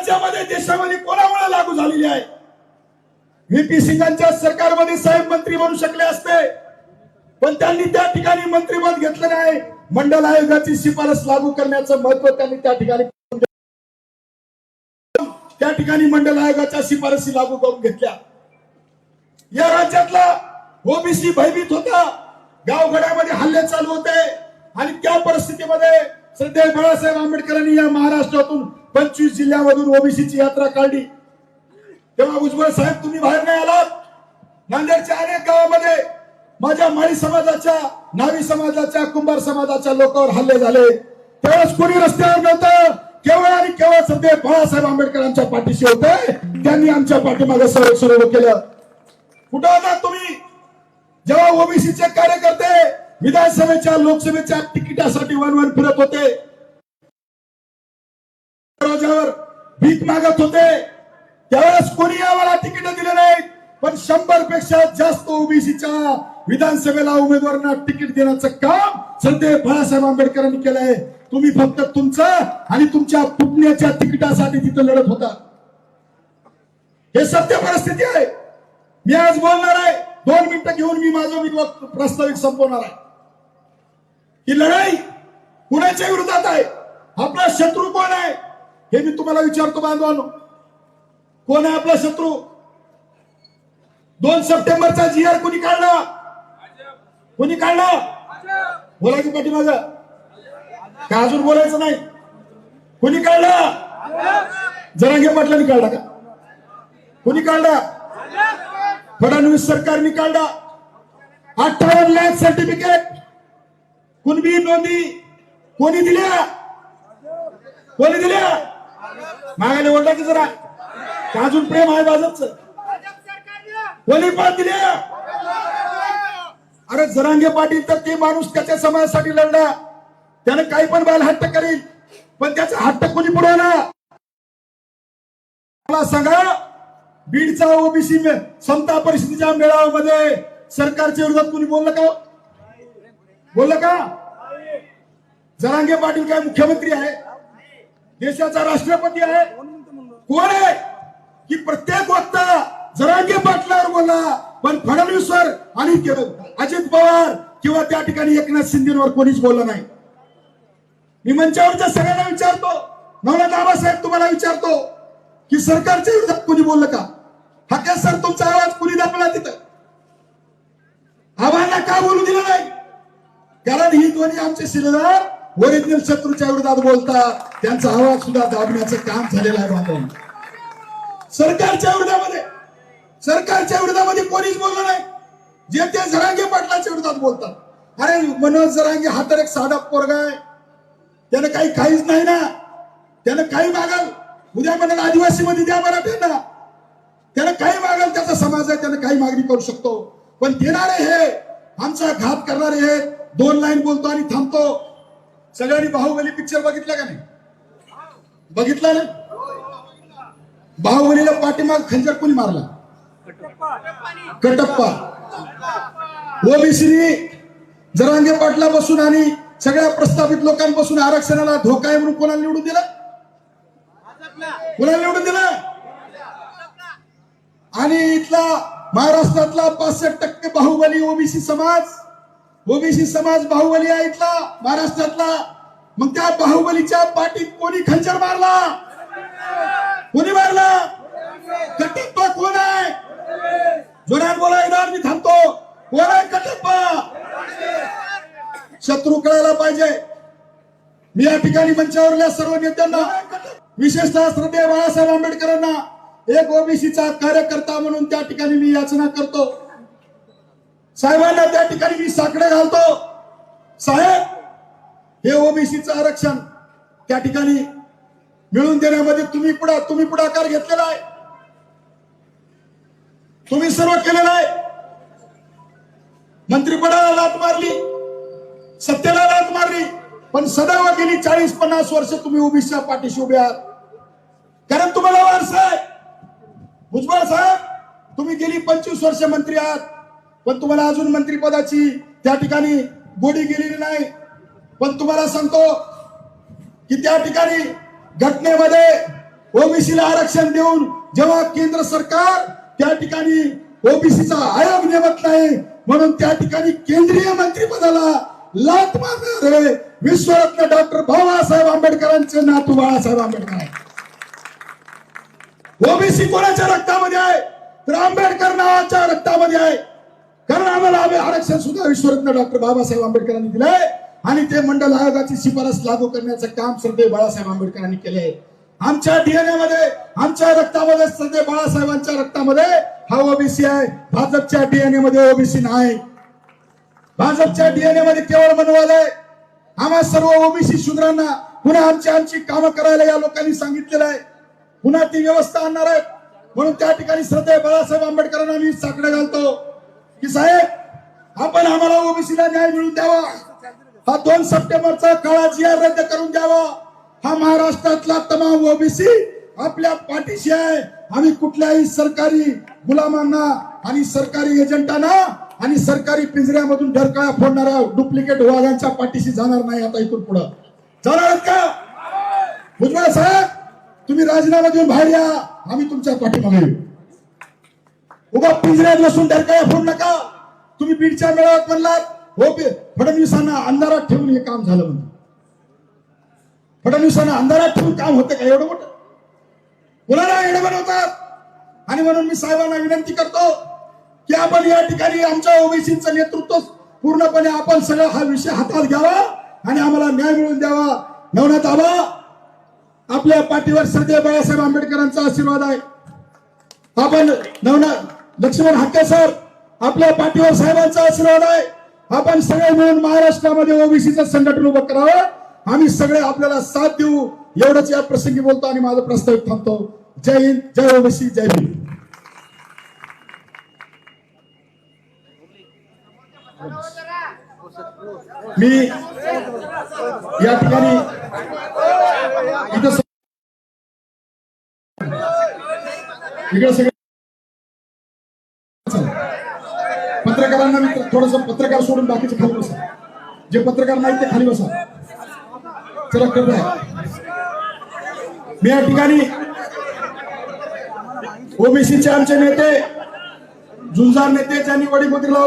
राज्यामध्ये देशामध्ये कोणामुळे लागू झालेली आहे? व्हीपी सिंगांच्या सरकारमध्ये साहेब मंत्री बनू शकले असते पण त्यांनी त्या ठिकाणी मंत्रिपद घेतलं नाही. मंडल आयोगाची शिफारस लागू करण्याचं महत्त्व त्यांनी त्या ठिकाणी त्या ठिकाणी मंडल आयोगाच्या शिफारसी लागू करून घेतल्या. या राज्यातला ओबीसी भयभीत होता. गावगड्यामध्ये हल्ले चालू होते. आणि त्या परिस्थितीमध्ये सध्या बाळासाहेब आंबेडकरांनी या महाराष्ट्रातून पंचवीस जिल्ह्यामधून ओबीसीची यात्रा काढली. तेव्हा उज्ज्वल साहेब तुम्ही बाहेर नाही आलात? नांदेडच्या अनेक गावामध्ये माझ्या माळी समाजाच्या नावी समाजाच्या कुंभार समाजाच्या लोकांवर हल्ले झाले. त्यावेळेस कोणी रस्त्यावर नव्हतं? केवळ आणि केवळ सध्या बाळासाहेब आंबेडकरांच्या पाठीशी होते. त्यांनी आमच्या पाठीमागे संरक्षण उभं केलं. कुठं होता तुम्ही? जेव्हा ओबीसीचे कार्यकर्ते विधानसभेच्या लोकसभेच्या तिकिटासाठी वन वन फिरत होते. भीक मागत होते. त्यावेळेस कोणी आम्हाला तिकीट दिले नाही पण शंभरपेक्षा जास्त ओबीसीच्या विधानसभेला उमेदवारांना तिकीट देण्याचं काम सध्या बाळासाहेब आंबेडकरांनी केलंय तुम्ही फक्त तुमचं आणि तुमच्या पुतण्याच्या तिकिटासाठी तिथं लढत होता. हे सत्य परिस्थिती आहे. मी आज बोलणार आहे. दोन मिनिटं घेऊन मी माझं मी प्रास्ताविक संपवणार आहे. ही लढाई कुणाच्या विरोधात आहे? आपला शत्रू कोण आहे? हे मी तुम्हाला विचारतो बांधवानो. कोण आहे आपला शत्रू? दोन सप्टेंबरचा जी आर कोणी काढला? कोणी काढला? बोला की पाठीमाग का अजून बोलायचं नाही? कोणी काढला? जरांगे पाटलांनी काढला का? कोणी काढला? फडणवीस सरकारने काढला. अठ्ठावन्न लॅक सर्टिफिकेट कुणबी नोंदी? कोणी दिल्या? कोणी दिल्या? मागायला ओढला की जरा. अजून प्रेम आहे भाजपच? कोणी पण दिल्या? अरे जरांगे पाटील तर ते माणूस त्याच्या समाजासाठी लढला. त्याने काही पण बायला हट्ट करील पण त्याचा हट्ट कोणी पुरवला मला सांगा बीडचा ओबीसी समता परिषदेच्या मेळाव्यामध्ये सरकारच्या विरोधात कोणी बोललं का? बोललं का? जरांगे पाटील काय मुख्यमंत्री आहे? देशाचा राष्ट्रपती आहे? कोण आहे? की प्रत्येक वक्ता जरांगे पाटलावर बोला पण फडणवीसवर आणि अजित पवार किंवा त्या ठिकाणी एकनाथ शिंदेवर कोणीच बोललं नाही. मी मंचावरच्या सगळ्यांना विचारतो नवनाथ बाबासाहेब तुम्हाला विचारतो की सरकारच्या विरोधात कोणी बोललं का? हा सर तुमचा आवाज कुणी दाखवला तिथं? आव्हाना का बोलू दिलं नाही? कारण ही दोन्ही आमचे शिलेदार ओरिजिनल शत्रूच्या विरोधात बोलतात त्यांचा आवाज सुद्धा दाबण्याचं काम झालेलं आहे बांधव सरकारच्या विरोधामध्ये सरकारच्या विरोधामध्ये कोणीच बोललं नाही. जे ते जरांगे पाटलाच्या विरोधात बोलतात. अरे मनोज जरांगे हा तर एक साधा पोरगा आहे. त्यानं काही काहीच नाही ना. त्यानं काही मागल. उद्या म्हणाल आदिवासी मध्ये द्या मराठ्यांना त्यानं काही मागल त्याचा समाज आहे त्यानं काही मागणी करू शकतो. पण देणारे हे. आमचा घात करणारे हे दोन लाईन बोलतो आणि थांबतो. सगळ्यांनी बाहुबली पिक्चर बघितला का नाही? बघितला ना? बाहुबलीला पाठीमाग खंजर कोणी मारला? कटप्पा. ओबीसीनी जरांगे पाटला बसून आणि सगळ्या प्रस्थापित लोकांपासून आरक्षणाला धोका आहे म्हणून कोणाला निवडून दिला? कोणाला निवडून दिला? आणि इथला महाराष्ट्रातला पासष्ट टक्के बाहुबली ओबीसी समाज ओबीसी समाज बाहुबली आहे इथला महाराष्ट्रातला. मग त्या बाहुबलीच्या पाठीत कोणी खंजर मारला? कोणी मारला? कटिप्पा कोण आहे? जोरात बोला येणार मी थांबतो. कोण आहे कटिप्पा शत्रू कळायला पाहिजे. मी या ठिकाणी मंचावरल्या सर्व नेत्यांना विशेषतः श्रद्धेय बाळासाहेब आंबेडकरांना एक ओबीसीचा कार्यकर्ता म्हणून त्या ठिकाणी मी याचना करतो. साहेबांना त्या ठिकाणी मी साकडे घालतो. साहेब हे ओबीसीचं आरक्षण त्या ठिकाणी मिळवून देण्यामध्ये तुम्ही पुढा तुम्ही पुढाकार घेतलेला आहे. तुम्ही सर्व केलेलं आहे. मंत्रिपदाला लात मारली. सत्तेला लात मारली. पण सदैव गेली चाळीस पन्नास वर्ष तुम्ही ओबीसीच्या पाठीशी उभे आहात. कारण तुम्हाला भुजबळ साहेब तुम्ही गेली पंचवीस वर्ष मंत्री आहात पण तुम्हाला अजून मंत्रीपदाची त्या ठिकाणी गोडी गेलेली नाही. पण तुम्हाला सांगतो की त्या ठिकाणी घटनेमध्ये ओबीसीला आरक्षण देऊन जेव्हा केंद्र सरकार त्या ठिकाणी ओबीसीचा आयोग नेमत नाही म्हणून त्या ठिकाणी केंद्रीय मंत्रीपदाला लात मारणारे विश्वरत्न डॉक्टर बाबासाहेब आंबेडकरांचे नातू बाळासाहेब आंबेडकर आहे ओबीसी कोणाच्या रक्तामध्ये आहे? तर आंबेडकर नावाच्या रक्तामध्ये आहे. कारण आम्हाला आरक्षण सुद्धा विश्वरत्न डॉक्टर बाबासाहेब आंबेडकरांनी दिलंय. आणि ते मंडल आयोगाची शिफारस लागू करण्याचं काम श्रद्धे बाळासाहेब आंबेडकरांनी केलंय. आमच्या डीएनए मध्ये आमच्या रक्तामध्ये श्रद्धे बाळासाहेबांच्या रक्तामध्ये हा ओबीसी आहे. भाजपच्या डीएनए मध्ये ओबीसी नाही. भाजपच्या डीएनए मध्ये केवळ मनवाल आहे. आम्हा सर्व ओबीसी शूद्रांना पुन्हा आमची आमची कामं करायला या लोकांनी सांगितलेलं आहे. पुन्हा ती व्यवस्था आणणार आहेत. म्हणून त्या ठिकाणी श्रद्धे बाळासाहेब आंबेडकरांना मी साकडे घालतो. की साहेब आपण आम्हाला ओबीसीला न्याय मिळून द्यावा. हा दोन सप्टेंबरचा काळा जिया रद्द करून द्यावा. हा महाराष्ट्रातला तमाम ओबीसी आपल्या पाठीशी आहे. आम्ही कुठल्याही सरकारी गुलामांना आणि सरकारी एजंटांना आणि सरकारी पिंजऱ्यामधून ढरकाळ्या फोडणाऱ्या डुप्लिकेट वाघांच्या पाठीशी जाणार नाही आता इथून पुढं. जाणार का? भुजबळ साहेब तुम्ही राजीनामा देऊन बाहेर या. आम्ही तुमच्या पाठीमागे उगा उभा पिंजऱ्यात बसून डरकाया फोड नका. तुम्ही बीडच्या मेळाव्यात म्हणलात हो फडणवीसांना अंधारात ठेवून हे काम झालं म्हणजे फडणवीसांना अंधारात ठेवून काम होतं का? एवढं मोठं? कुणाला एवढं बनवतात. आणि म्हणून मी साहेबांना विनंती करतो की आपण या ठिकाणी आमच्या ओबीसीचं नेतृत्व पूर्णपणे आपण सगळं हा विषय हातात घ्यावा आणि आम्हाला न्याय मिळवून द्यावा. नवनाथ आबा आपल्या पाठीवर सरदेव बाळासाहेब आंबेडकरांचा आशीर्वाद आहे. आपण नवना लक्ष्मण हाके सर आपल्या पाठीवर साहेबांचा आशीर्वाद आहे. आपण सगळे मिळून महाराष्ट्रामध्ये ओबीसीचं संघटन उभं करावं. आम्ही सगळे आपल्याला साथ देऊ. एवढंच या प्रसंगी बोलतो आणि माझं प्रस्तावित थांबतो. जय हिंद जय ओबीसी जय भीम. मी या ठिकाणी इथं इकडे सगळे पत्रकारांना मी थोडस पत्रकार सोडून बाकीचे खाली बसा. जे पत्रकार नाहीत ते खाली बसा. चला कृपया मी या ठिकाणी ओबीसीचे आमचे नेते झुंजार नेते ज्यांनी वडीमोदीला